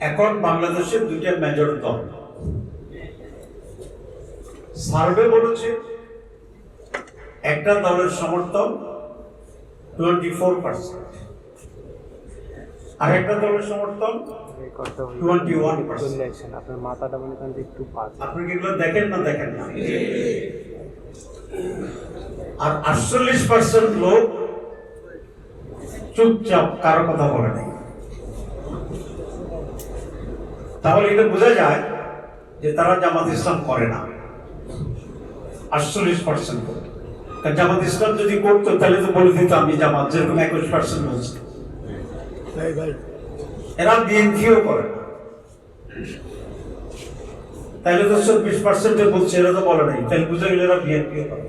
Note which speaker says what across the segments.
Speaker 1: এখন বাংলাদেশের দুইটা মেজর দল। সার্ভে বলেছে। একটা দলের সমর্থন টোয়েন্টি ফোর পার্সেন্ট আর একটা দলের সমর্থন
Speaker 2: রেকর্ডটা
Speaker 1: 21%
Speaker 2: চলে আপনার মাথাটা মনে করেন যে একটু
Speaker 1: আপনি কি এগুলো দেখেন না দেখেন না? আর আটচল্লিশ পার্সেন্ট লোক চুপচাপ কারও কথা বলে নাই। তাহলে এটা বোঝা যায় যে তারা জামাত ইসলাম করে না। আটচল্লিশ পার্সেন্ট করে। জামাত ইসলাম যদি করতো তাহলে তো বলে দিত আমি জামাত যেরকম একুশ পার্সেন্ট বলছি। এরা বিএনপিও করে না। তাহলে তো চব্বিশ পার্সেন্টে বলছে এরা তো বলে নাই। তাহলে বুঝে গেলে এরা বিএনপিও করে।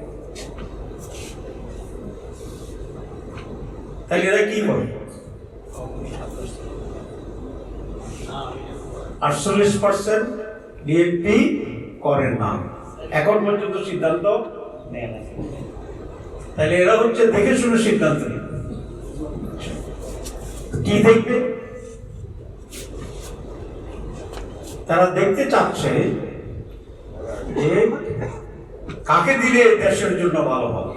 Speaker 1: তাহলে এরা কি করে? আটচল্লিশ পার্সেন্ট বিএনপি করে না। এখন পর্যন্ত সিদ্ধান্ত তাহলে এরা হচ্ছে দেখে শুনে সিদ্ধান্ত কি দেখবে? তারা দেখতে চাচ্ছে যে কাকে দিলে দেশের জন্য ভালো হবে?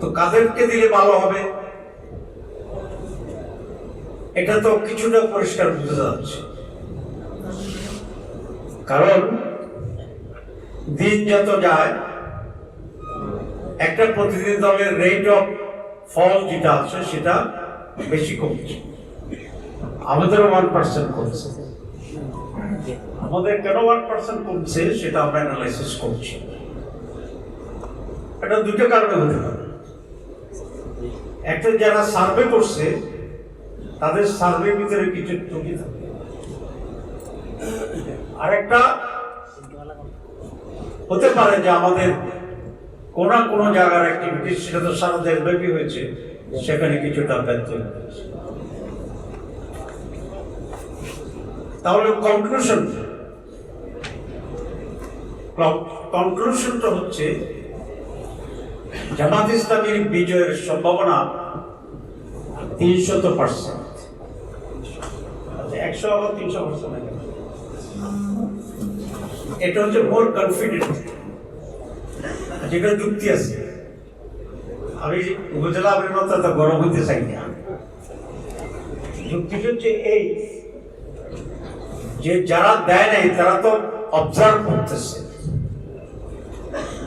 Speaker 1: তো কাদেরকে দিলে ভালো হবে? এটা তো কিছুটা পরিষ্কার বোঝা যাচ্ছে কারণ দিন যত যায়, একটা প্রতিনিধি দলের রেট অফ ফল যেটা আছে সেটা বেশি কমছে। আমাদের ওয়ান পার্সেন্ট কমছে। আমাদের কেন ওয়ান পার্সেন্ট কমছে সেটা আমরা অ্যানালাইসিস করছি। এটা দুটো কারণে হতে পারে। একটা যারা সার্ভে করছে তাদের সার্ভে ভিতরে কিছু ত্রুটি থাকে। আরেকটা হতে পারে যে আমাদের কোন কোনো জায়গার অ্যাক্টিভিটি সেটা তো সারা দেশব্যাপী হয়েছে, সেখানে কিছুটা ব্যর্থ তাহলে কনক্লুশন কনক্লুশনটা হচ্ছে, জামাত ইসলামীর বিজয়ের সম্ভাবনা তিনশত পার্সেন্ট একশো, তিনশো এটা হচ্ছে মোর কনফিডেন্ট যেটা যুক্তি আছে। আমি উপজেলা এত গরম হইতে চাই না। যুক্তিটা হচ্ছে এই যে যারা দেয় নাই, তারা তো অবজার্ভ করতেছে।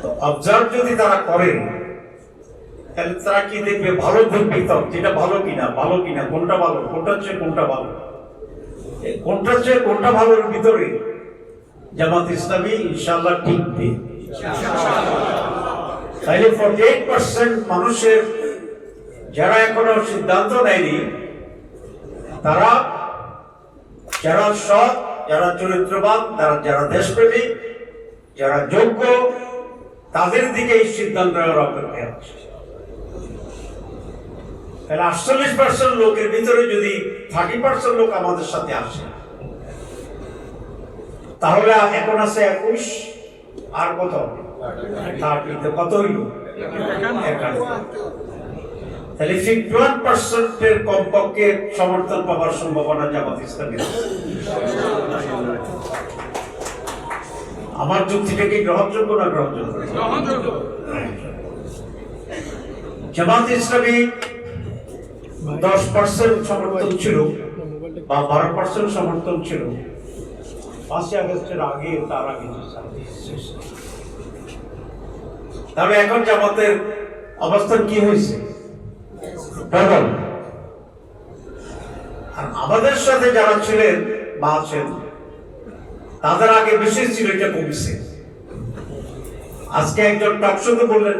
Speaker 1: তো অবজার্ভ যদি তারা করে, তাহলে তারা কি দেখবে? ভালো দেখবে তো যেটা ভালো কিনা ভালো কিনা, কোনটা ভালো? কোনটা হচ্ছে, কোনটা ভালো? কোনটা হচ্ছে, কোনটা ভালোর ভিতরে? জামাত ইসলামী ইনশাল্লাহ ফর্টি এইট পার্সেন্ট মানুষের যারা এখনও সিদ্ধান্ত নেয়নি, তারা যারা সৎ, যারা চরিত্রবান যারা যারা দেশপ্রেমিক, যারা যোগ্য, তাদের দিকে এই সিদ্ধান্ত অপেক্ষায় আছে। তাহলে আটচল্লিশ পার্সেন্ট লোকের ভিতরে যদি থার্টি পার্সেন্ট লোক আমাদের সাথে আসে তাহলে এখন আছে একুশ আর কত? থার্টিতে কত হইল? তাহলে ফিফটি পার্সেন্টের কমপক্ষে সমর্থন পাওয়ার সম্ভাবনা জামাত ইসলামের আমার যুক্তিটা কি গ্রহণযোগ্য না গ্রহণযোগ্য। জামাত ইসলামী দশ পার্সেন্ট সমর্থন ছিল বা বারো পার্সেন্ট সমর্থন ছিল। পাঁচই আগস্টের আগে তার আগে। তবে এখন জামাতের অবস্থান কি হয়েছে? আর আমাদের সাথে যারা ছিলেন বা আছেন তাদের আগে বেশি ছিল এটা কমছে আজকে একজন টকশোতে বললেন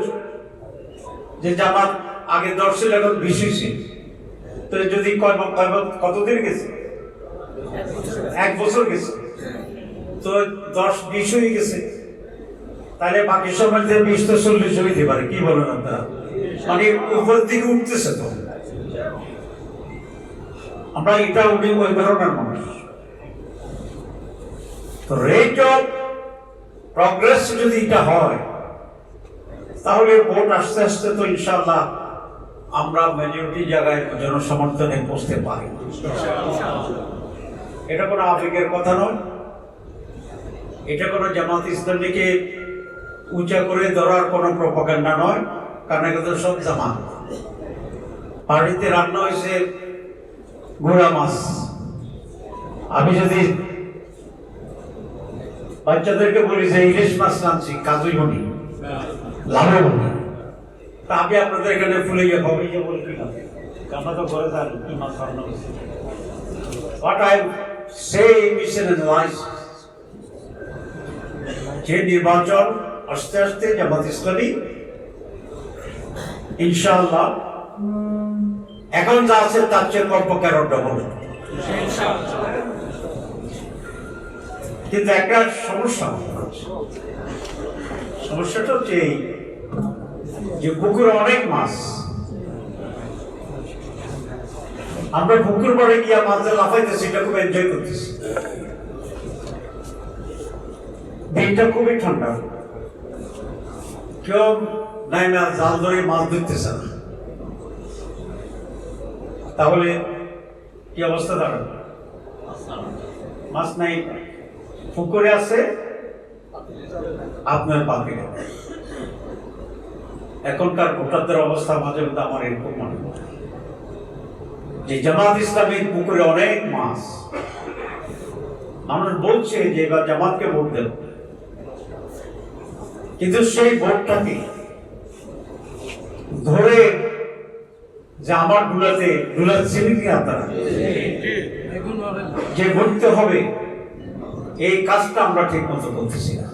Speaker 1: যে জামাত আগে দশ ছিল এখন বেশি ছিল যদি কতদিন গেছে? এক বছর গেছে। তো দশ, বিশ হয়ে গেছে। তাহলে বাকি সময় বিশ তো চল্লিশ হইতে পারে, কি বলেন আপনারা? মানে উপরের দিকে উঠতেছে তো। আমরা এটা উনি ওই ধরনের মানুষ। তো রেট অফ প্রগ্রেস যদি এটা হয়, তাহলে ভোট আস্তে আস্তে তো ইনশাল্লাহ আমরা মেজরিটি জায়গায় জনসমর্থনে পৌঁছতে পারি এটা কোনো আবেগের কথা নয়। এটা কোনো জামাত ইসলামীকে উঁচা করে ধরার কোনো প্রপাগান্ডা নয়, কারণ তো সব জামাত। বাড়িতে রান্না হয়েছে ঘোড়া মাছ। আমি যদি বাচ্চাদেরকে বলি যে ইলিশ মাছ রাঁধছি কাজুই বনি লাভে বনি তা আমি আপনাদের এখানে ফুলে গিয়ে হবে যে বলি কি লাভ? আমরা তো ঘরে হয়েছে What I say mission and life যে নির্বাচন আস্তে আস্তে জামাত ইসলামী ইনশাআল্লাহ এখন যা আছে তার চেয়ে কমপক্ষে আরও ডবল কিন্তু একটা সমস্যা। সমস্যাটা হচ্ছে এই যে পুকুরে অনেক মাছ। আমরা পুকুর পরে গিয়া মাছটা লাফাইতেছি, এটা খুব এনজয় করতেছি। দিনটা খুবই ঠান্ডা। কেউ নাই না জাল ধরে মাছ ধরতেছে না। তাহলে কি অবস্থা দাঁড়াবে মাছ নাই। পুকুরে আছে, আপনার পাখি এখনকার ভোটারদের অবস্থা মাঝে মধ্যে আমার এরকম মনে হয়। যে জামাত ইসলামের পুকুরে অনেক মাছ। মানুষ বলছে যে এবার জামাতকে ভোট দেব। কিন্তু সেই ভোটটাকে ধরে যে আমার ডুলাতে ডুলাচ্ছেন কি আপনারা? যে ভরতে হবে, এই কাজটা আমরা ঠিক মতো করতেছি না।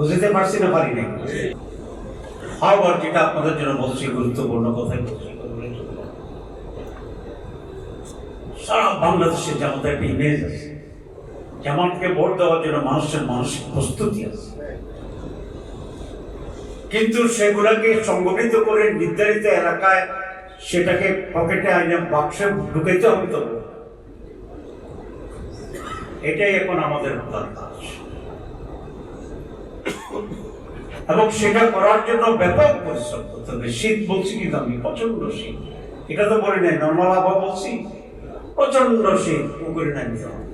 Speaker 1: বুঝতে পারছি না, পারি নাই। আবার যেটা আপনাদের জন্য বলছি, গুরুত্বপূর্ণ বলছি সারা বাংলাদেশে যেমন একটা ইমেজ আছে জামাতকে ভোট দেওয়ার জন্য মানুষের মানসিক প্রস্তুতি আছে। কিন্তু সেগুলোকে সংগঠিত করে নির্ধারিত এলাকায় সেটাকে পকেটে আইনে বাক্সে ঢুকাইতে হবে তো। এটাই এখন আমাদের প্রধান কাজ। এবং সেটা করার জন্য ব্যাপক পরিশ্রম করতে হবে। শীত বলছি কিন্তু আমি প্রচণ্ড শীত। এটা তো বলি নাই, নর্মাল আবহাওয়া বলছি প্রচণ্ড শীত, পুকুরে নামতে হবে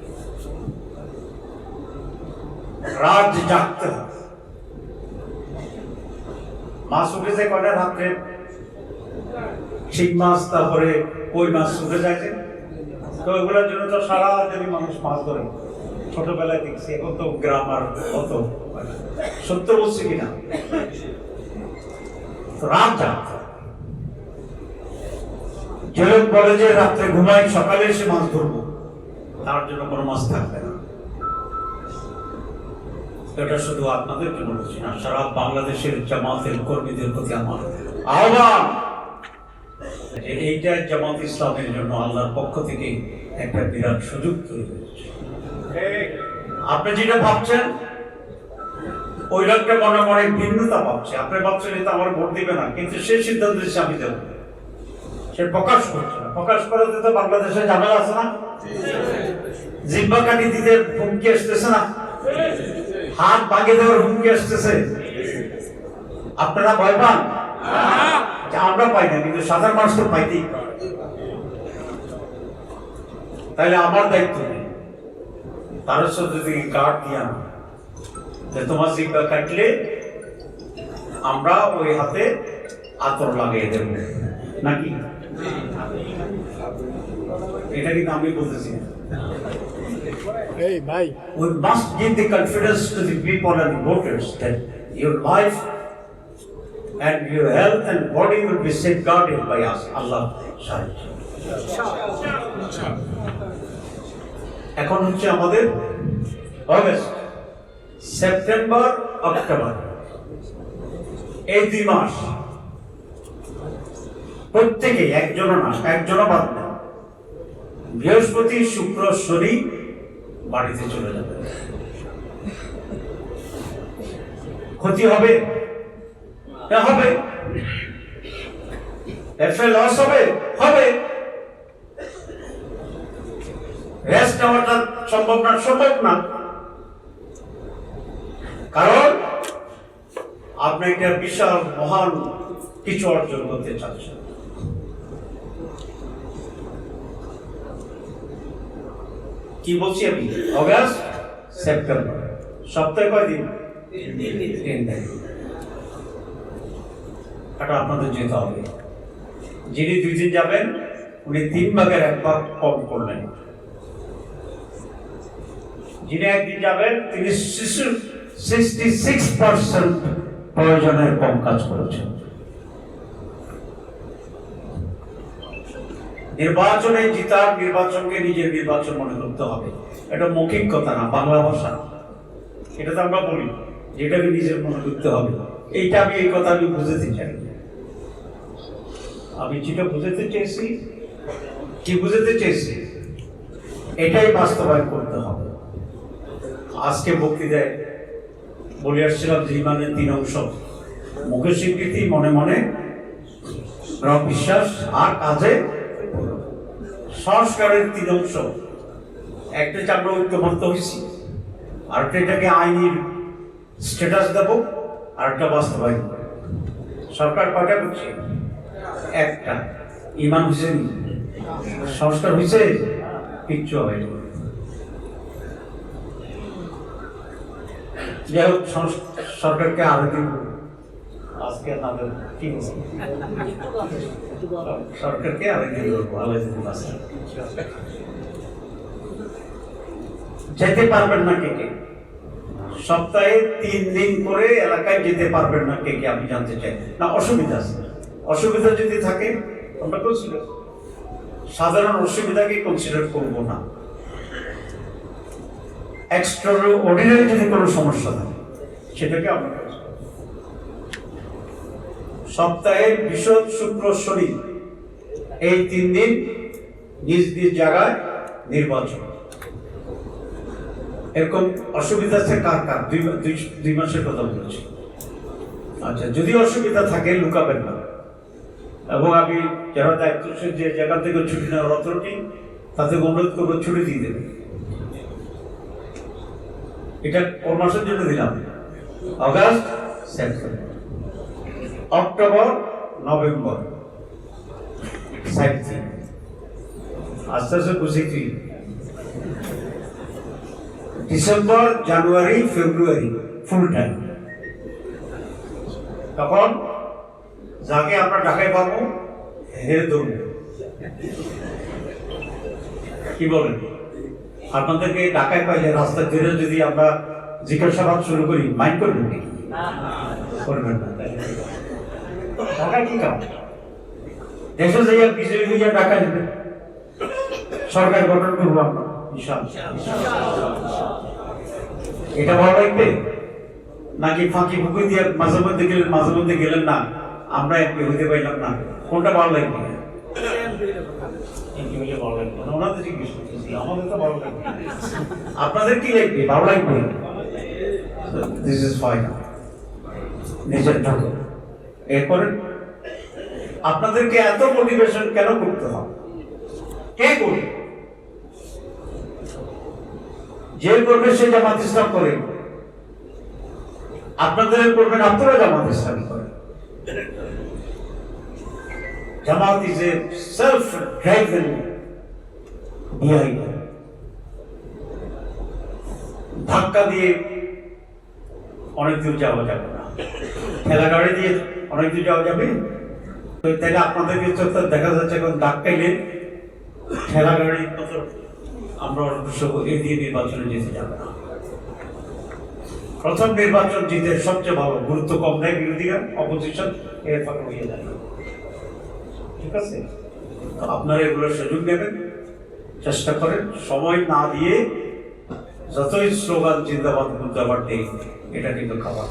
Speaker 1: রাত জাগতে হবে। মাছ উঠে যায় কয়টা রাত্রে? শিং মাছ, তারপরে কই মাছ উঠে যায় তো ওগুলোর জন্য তো সারা দিনই মানুষ মাছ ধরে। ছোটবেলায় দেখছি, এখন তো গ্রাম আর কত সত্য বলছি কিনা রাত লোক বলে যে রাত্রে ঘুমাই, সকালে এসে মাছ ধরবো। তার জন্য কোনো মাছ থাকবে না। এটা শুধু আপনাদের জন্য বলছি না, সারা বাংলাদেশের জামাতের কর্মীদের প্রতি আমার আহ্বান। এইটা জামাত ইসলামের জন্য আল্লাহর পক্ষ থেকে একটা বিরাট সুযোগ তৈরি হয়েছে। আপনি যেটা ভাবছেন, ওই লোকটা মনে মনে ভিন্নতা ভাবছে আপনি ভাবছেন এটা আমার ভোট দিবে না, কিন্তু সে সিদ্ধান্ত দিচ্ছে আমি দেবো। সে প্রকাশ করছে না। প্রকাশ করাতে তো বাংলাদেশে ঝামেলা আছে না? জিব্বা কাটি দিতে হুমকি আসতেছে না? হাত ভাঙে দেওয়ার হুমকি আসতেছে? আপনারা ভয় পান? আমরা পাই না, কিন্তু সাধারণ মানুষ তো পাইতেই। তাহলে আমার দায়িত্ব নেই যদি কার্ড দিয়া যে তোমার জিব্বা কাটলে আমরা ওই হাতে আতর লাগিয়ে দেব নাকি এটা কিন্তু আমি বলতেছি
Speaker 2: এই ভাই
Speaker 1: we must give the confidence to the people and voters that your life and your health and body will be safeguarded by us. Allah সাহায্য এখন হচ্ছে আমাদের অগস্ট সেপ্টেম্বর অক্টোবর এই দুই মাস। প্রত্যেকে একজনও না একজনও বাদ না বৃহস্পতি, শুক্র, শনি বাড়িতে চলে যাবে। ক্ষতি হবে? হবে। লস হবে? হবে। রেস্ট নেওয়াটা সম্ভব না সম্ভব না। কারণ আপনি একটা বিশাল মহান কিছু অর্জন করতে চাচ্ছেন। কি বলছি আমি? অগাস্ট সেপ্টেম্বর সপ্তাহে কয়দিন তিন দিন। এটা আপনাদের যেতে হবে। যিনি দুই দিন যাবেন উনি তিন ভাগের এক ভাগ কম করলেন। যিনি একদিন যাবেন, তিনি শিশু সিক্সটি সিক্স পার্সেন্ট প্রয়োজনের কম কাজ করেছেন। নির্বাচনে জিতার নির্বাচনকে নিজের নির্বাচন মনে করতে হবে। এটা মৌখিক কথা না, বাংলা ভাষা। এটা তো আমরা বলি যেটাকে নিজের মনে করতে হবে। এইটা আমি, এই কথা আমি বুঝাতে চাই আমি যেটা বুঝাতে চেয়েছি, কি বুঝাতে চেয়েছি, এটাই বাস্তবায়ন করতে হবে। আজকে বক্তৃতায় বলে আসছিলাম যে ইমানের তিন অংশ। মুখের স্বীকৃতি, মনে মনে বিশ্বাস, আর কাজে সংস্কারের তিন অংশ। একটা আমরা ঐক্যবদ্ধ হয়েছি, আরেকটা এটাকে আইনি স্ট্যাটাস দেবো, আরেকটা বাস্তবায়ন। সরকার কয়টা করছে? একটা। ইমান হুসেন সংস্কার হয়েছে? কিচ্ছু হয়নি যাই হোক সরকারকে আবেদন। আজকে কি সরকারকে আবেদন করব আবেদন যেতে পারবেন না কে কে? সপ্তাহে তিন দিন করে এলাকায় যেতে পারবেন না কে কে আমি জানতে চাই। না অসুবিধা আছে। অসুবিধা যদি থাকে আমরা কনসিডার সাধারণ অসুবিধাকে কনসিডার করব না। এক্সট্রা অর্ডিনারি যদি কোনো সমস্যা থাকে সেটাকে করব। সপ্তাহে বিশদ শুক্র শনি, এই তিন দিন নিজ নিজ জায়গায় নির্বাচন। এরকম অসুবিধা আছে কার কার? দুই মাসের কথা বলছি। আচ্ছা যদি অসুবিধা থাকে, লুকাবেন না। এবং আমি যারা দায়িত্বশীল যে জায়গা থেকে ছুটি নেওয়ার অথরিটি তাদের অনুরোধ করব ছুটি দিয়ে দেবে এটা কোন মাসের জন্য দিলাম? August September October November side আস্তে আস্তে বুঝি কি? ডিসেম্বর জানুয়ারি ফেব্রুয়ারি ফুল টাইম তখন যাকে আমরা ঢাকায় পাবো হেরে ধরব কি বলেন? আপনাদেরকে ঢাকায় পাইলে রাস্তায় ধরে যদি আমরা জিজ্ঞাসাবাদ শুরু করি মাইন্ড করবেন নাকি? করবেন না ঢাকায় কি কাম? দেশে যাইয়া বিজয়ী হইয়া ঢাকায় দেবে সরকার গঠন করব আমরা এটা ভালো লাগবে? নাকি ফাঁকি ফুঁকি দিয়ে মাঝে মধ্যে গেলেন মাঝে মধ্যে গেলেন না? আমরা হইতে পারলাম না। কোনটা ভালো লাগবে? আপনাদের কি লাগবে ভালো লাগবে দিস ইজ ফাইন নিজের ঢোকে এরপরে আপনাদেরকে এত মোটিভেশন কেন করতে হবে? কে করবে? যে করবে সে জামাত ইসলাম করে। আপনাদের করবেন আপনারা জামাত ইসলাম করে। Is a self driven behind ধাক্কা দিয়ে অনেক দূর যাওয়া যাবে না। ঠেলা গাড়ি দিয়ে অনেক দূর যাওয়া যাবে। তো তাহলে আপনাদেরকে দেখা যাচ্ছে, এখন ধাক্কাইলে ঠেলা গাড়ি আমরা অবশ্য এই দিয়ে নির্বাচনে যেতে যাবে না। প্রথম নির্বাচন জিতে সবচেয়ে ভালো, গুরুত্ব কম দেয় বিরোধীরা, অপোজিশন এর ফলে হয়ে যায়। ঠিক আছে? আপনারা এগুলোর সুযোগ নেবেন, চেষ্টা করেন। সময় না দিয়ে যতই স্লোগান চিন্তাবাদ মুর্দাবাদ দেই এটা কিন্তু খাবার